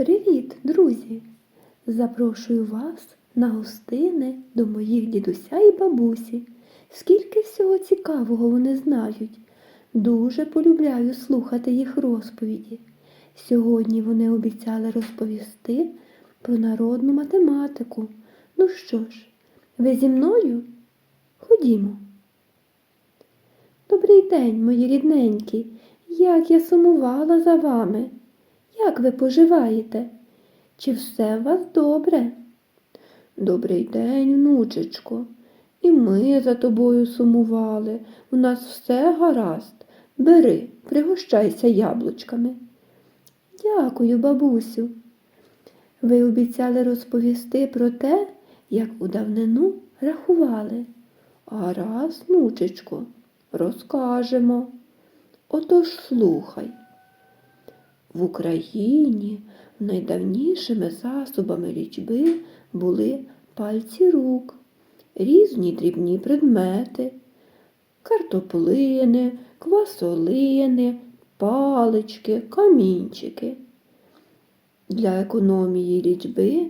Привіт, друзі! Запрошую вас на гостини до моїх дідуся і бабусі. Скільки всього цікавого вони знають. Дуже полюбляю слухати їх розповіді. Сьогодні вони обіцяли розповісти про народну математику. Ну що ж, ви зі мною? Ходімо. Добрий день, мої рідненькі. Як я сумувала за вами. Як ви поживаєте? Чи все у вас добре? Добрий день, внучечко. І ми за тобою сумували. У нас все гаразд. Бери, пригощайся яблучками. Дякую, бабусю. Ви обіцяли розповісти про те, як у давнину рахували. Гаразд, внучечко, розкажемо. Отож слухай. В Україні найдавнішими засобами лічби були пальці рук, різні дрібні предмети, картоплини, квасолини, палички, камінчики. Для економії лічби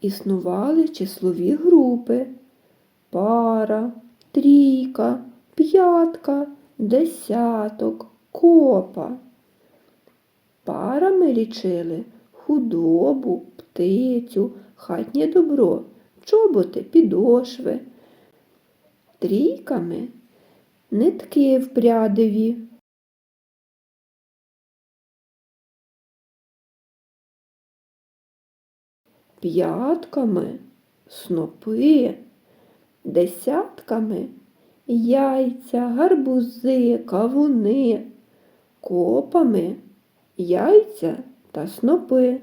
існували числові групи пара, трійка, п'ятка, десяток, копа. Парами лічили худобу, птицю, хатнє добро, чоботи, підошви. Трійками нитки в прядові. П'ятками снопи, десятками яйця, гарбузи, кавуни, копами яйця та снопи.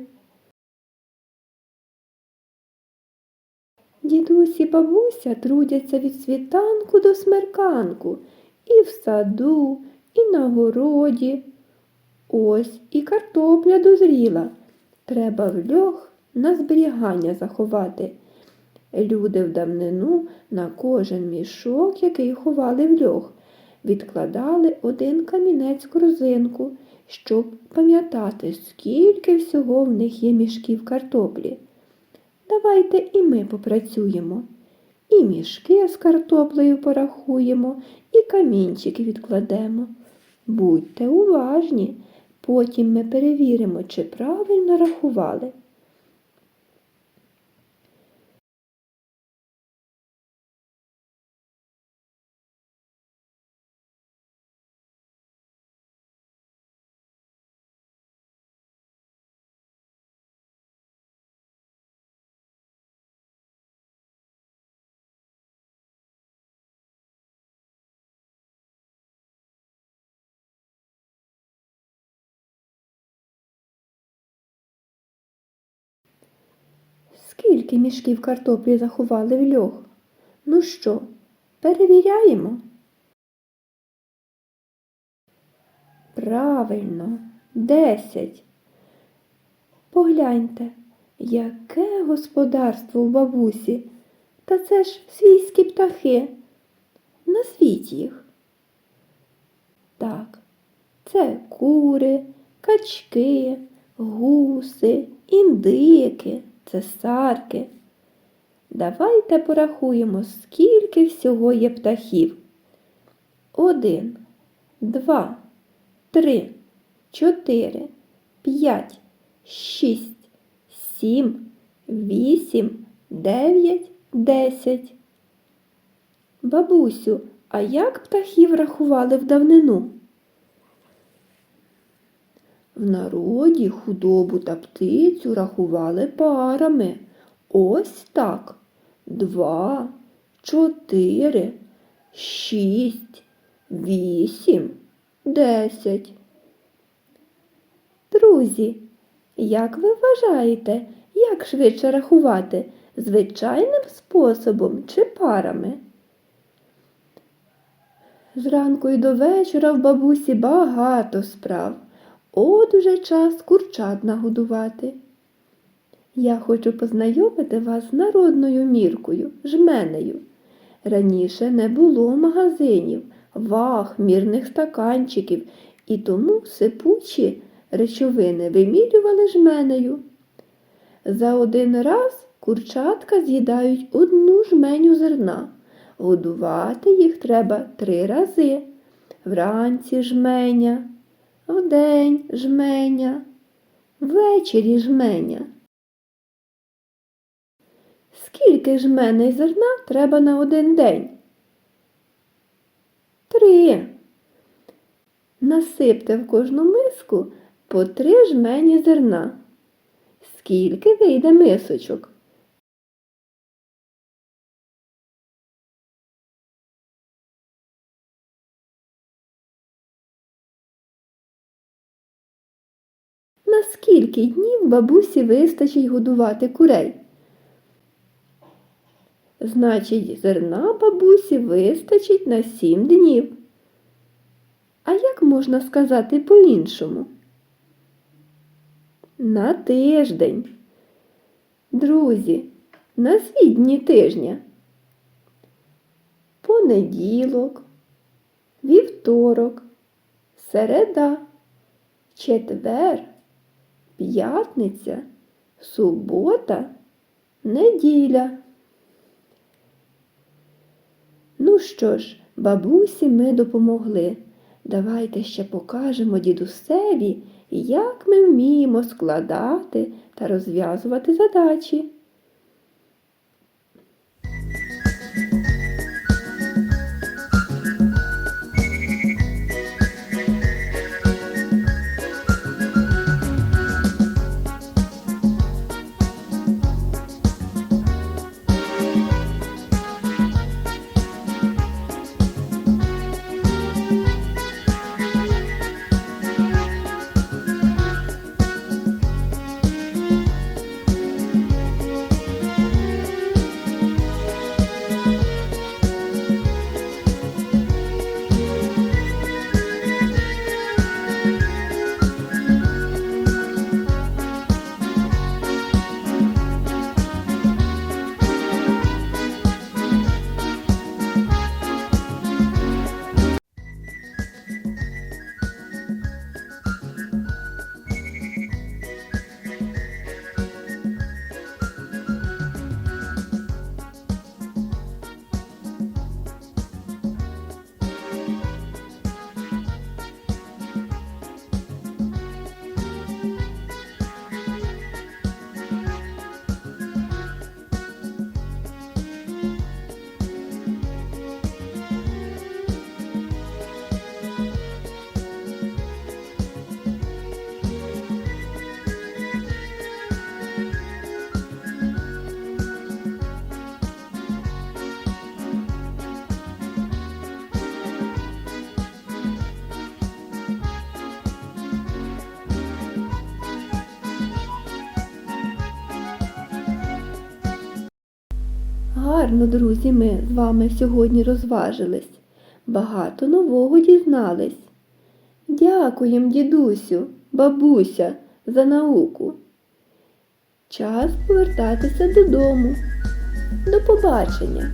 Дідусь і бабуся трудяться від світанку до смерканку і в саду, і на городі. Ось і картопля дозріла. Треба в льох на зберігання заховати. Люди в давнину на кожен мішок, який ховали в льох, відкладали один камінець в корзинку, щоб пам'ятати, скільки всього в них є мішків картоплі. Давайте і ми попрацюємо. І мішки з картоплею порахуємо, і камінчики відкладемо. Будьте уважні, потім ми перевіримо, чи правильно рахували. Скільки мішків картоплі заховали в льох? Ну що, перевіряємо? Правильно, десять. Погляньте, яке господарство у бабусі. Та це ж свійські птахи. Назвіть їх. Так, це кури, качки, гуси, індики, цесарки. Давайте порахуємо, скільки всього є птахів. Один, два, три, чотири, п'ять, шість, сім, вісім, дев'ять, десять. Бабусю, а як птахів рахували в давнину? В народі худобу та птицю рахували парами. Ось так. Два, чотири, шість, вісім, десять. Друзі, як ви вважаєте, як швидше рахувати? Звичайним способом чи парами? Зранку і до вечора в бабусі багато справ. От уже час курчат нагодувати. Я хочу познайомити вас з народною міркою, жменею. Раніше не було магазинів, ваг, мірних стаканчиків, і тому сипучі речовини вимірювали жменею. За один раз курчатка з'їдають одну жменю зерна. Годувати їх треба три рази. Вранці жменя, вдень жменя, ввечері жменя. Скільки жменей зерна треба на один день? Три. Насипте в кожну миску по три жмені зерна. Скільки вийде мисочок? Скільки днів бабусі вистачить годувати курей? Значить, зерна бабусі вистачить на сім днів. А як можна сказати по-іншому? На тиждень. Друзі, назвіть дні тижня. Понеділок, вівторок, середа, четвер, п'ятниця, субота, неділя. Ну що ж, бабусі ми допомогли. Давайте ще покажемо дідусеві, як ми вміємо складати та розв'язувати задачі. Гарно, друзі, ми з вами сьогодні розважились. Багато нового дізнались. Дякуємо, дідусю, бабуся, за науку. Час повертатися додому. До побачення!